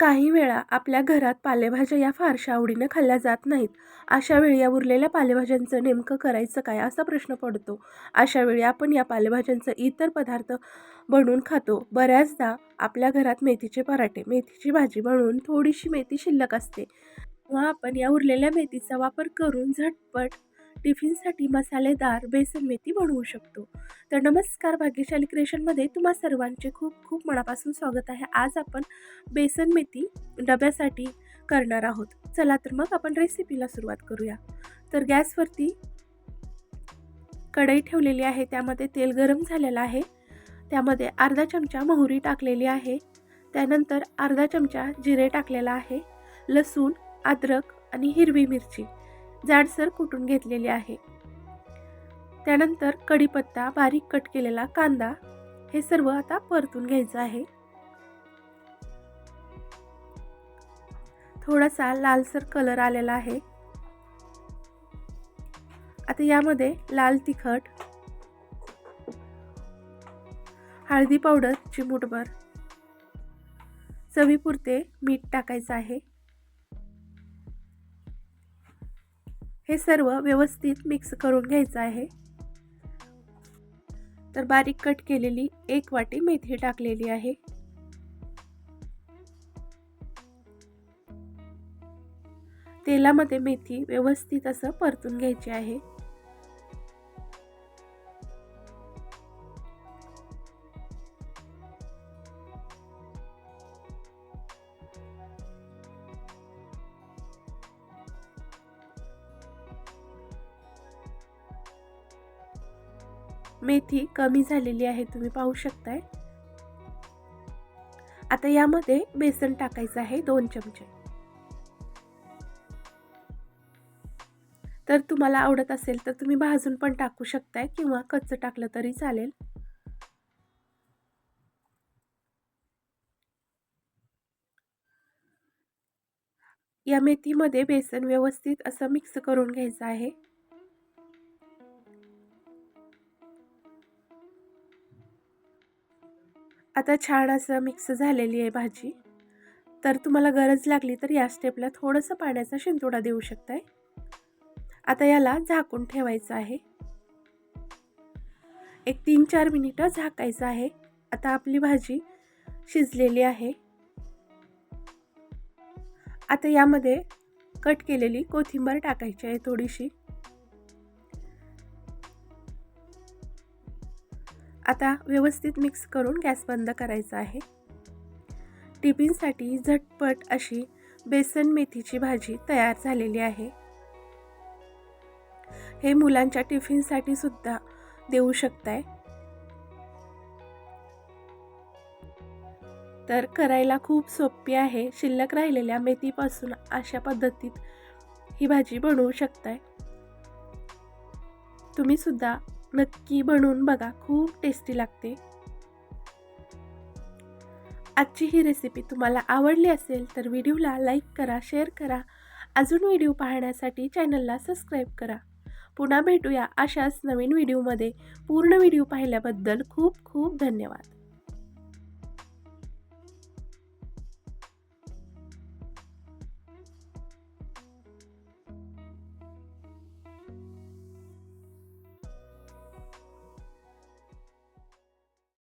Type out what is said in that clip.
काही वेळा आपल्या घरात पालेभाज्या या फारशा आवडीनं खाल्ल्या जात नाहीत. अशा वेळी या उरलेल्या पालेभाज्यांचं नेमकं करायचं काय असा प्रश्न पडतो. अशा वेळी आपण या पालेभाज्यांचं इतर पदार्थ बनवून खातो. बऱ्याचदा आपल्या घरात मेथीचे पराठे मेथीची भाजी बनवून थोडीशी मेथी शिल्लक असते. मग आपण या उरलेल्या मेथीचा वापर करून झटपट टिफिनसाठी मसालेदार बेसन मेथी बनवू शकतो. तर नमस्कार भाग्यशाली क्रिएशनमध्ये तुम्हा सर्वांचे खूप खूप मनापासून स्वागत आहे. आज आपण बेसन मेथी डब्यासाठी करणार आहोत. चला तर मग आपण रेसिपीला सुरुवात करूया. तर गॅसवरती कढई ठेवलेली आहे. त्यामध्ये तेल गरम झालेलं आहे. त्यामध्ये अर्धा चमचा मोहरी टाकलेली आहे. त्यानंतर अर्धा चमचा जिरे टाकलेला आहे. लसूण अद्रक आणि हिरवी मिरची. जाडसर कुटून घेतलेली आहे. त्यानंतर कढीपत्ता बारीक कट केलेला कांदा हे सर्व आता परतून घ्यायचं आहे. थोडासा लालसर कलर आलेला आहे. आता यामध्ये लाल तिखट हळदी पावडर चिमूटभर चवीपुरते मीठ टाकायचं आहे. हे सर्व व्यवस्थित मिक्स करून घ्यायचं आहे. तर बारीक कट केलेली एक वाटी मेथी टाकलेली आहे. तेलामध्ये मेथी व्यवस्थित असं परतून घ्यायची आहे. मेथी कमी झालेली आहे तुम्ही पाहू शकताय. आता यामध्ये बेसन टाकायचं आहे दोन चमचे. तर तुम्हाला आवडत असेल तर तुम्ही भाजून पण टाकू शकताय किंवा कच्चं टाकलं तरी चालेल. या मेथीमध्ये बेसन व्यवस्थित असं मिक्स करून घ्यायचं आहे. आता छान असं मिक्स झालेली आहे भाजी. तर तुम्हाला गरज लागली तर या स्टेपला थोडंसं पाण्याचा शिंतोडा देऊ शकताय. आता याला झाकून ठेवायचं आहे. एक तीन चार मिनिटं झाकायचं आहे. आता आपली भाजी शिजलेली आहे. आता यामध्ये कट केलेली कोथिंबीर टाकायची आहे थोडीशी. आता व्यवस्थित मिक्स करून गॅस बंद करायचा आहे. टिफिनसाठी झटपट अशी बेसन मेथीची भाजी तयार झालेली आहे. हे मुलांच्या टिफिनसाठी सुद्धा देऊ शकताय. तर करायला खूप सोपी आहे. शिल्लक राहिलेल्या मेथीपासून अशा पद्धतीत ही भाजी बनवू शकताय. तुम्ही सुद्धा नक्की बनवून बघा खूप टेस्टी लागते. आजची ही रेसिपी तुम्हाला आवडली असेल तर व्हिडिओला लाईक करा शेअर करा. अजून व्हिडिओ पाहण्यासाठी चॅनलला सबस्क्राईब करा. पुन्हा भेटूया अशाच नवीन व्हिडिओमध्ये पूर्ण व्हिडिओ पाहिल्याबद्दल खूप खूप धन्यवाद.